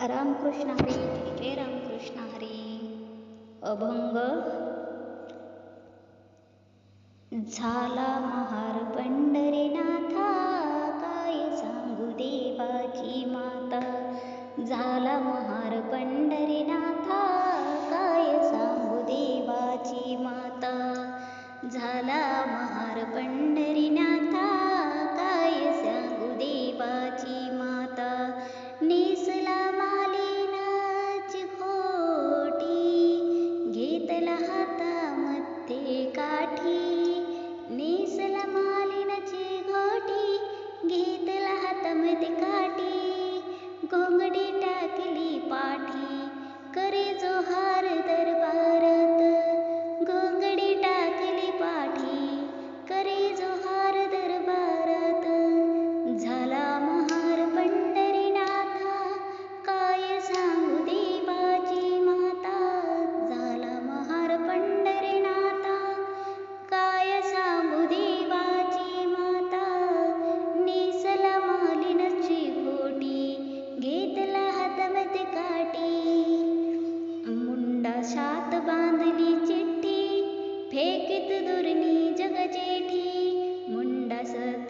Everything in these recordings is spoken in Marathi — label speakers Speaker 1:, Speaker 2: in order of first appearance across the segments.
Speaker 1: रामकृष्ण हरी जय रामकृष्ण हरी. अभंग. झाला महार पंढरीनाथा काय सांगू देवाची माता. झाला महार पंढरीनाथा काय सांगू देवाची माता. झाला महार पंढरीनाथा काय सांगू देवाची माता.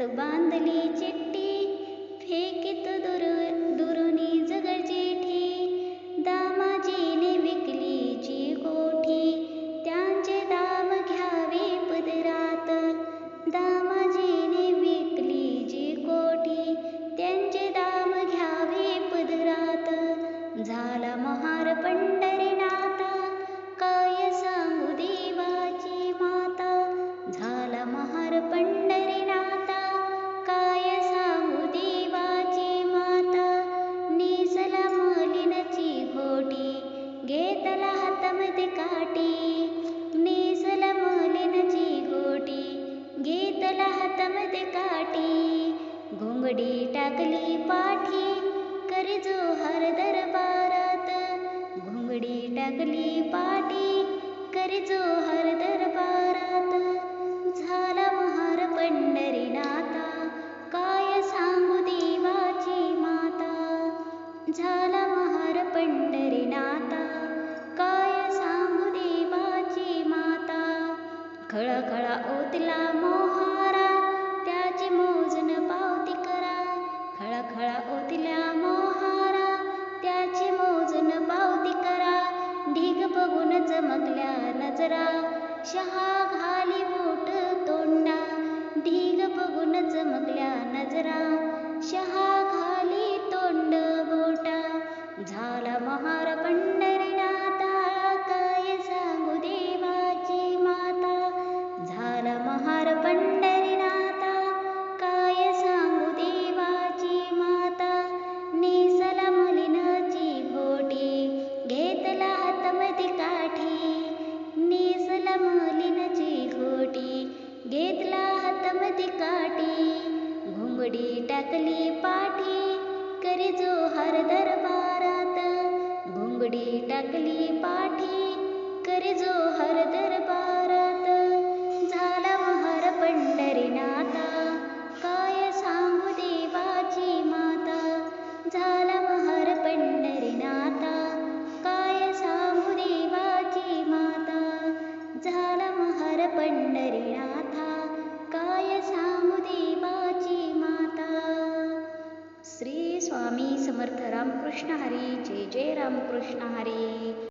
Speaker 1: मुंडासत बांधली चिट्टी फेकीत दुर दुरुनी जगजेठी दामाजीने विकली जी कोठी त्यांचे दाम घ्यावे पदरात. दामाजीने विकली जी कोठी त्यांचे दाम घ्यावे पदरात. झाला महार पंढरीनाथा घेतला हातामध्ये काठी नेसला मालिनाची घोटी घेतला हातामध्ये काठी घोंगडी टाकली पाठी करी जो हर दरबारात घोंगडी टाकली पाठी करी जो हर दरबारात झाला महार पंढरीनाथा खळखळा ओतला मोहारा त्याची मोजन पावती करा. खळखळा ओतल्या मोहारा त्याची मोजन पावती करा. ढीग बघून चमकल्या नजरा शहा घाली त्यातली पाठी करी जो हर दरबारात. घोंगडी टाकली पाठी करी जो हर समर्थ रामकृष्ण हरी जय जय रामकृष्ण हरी.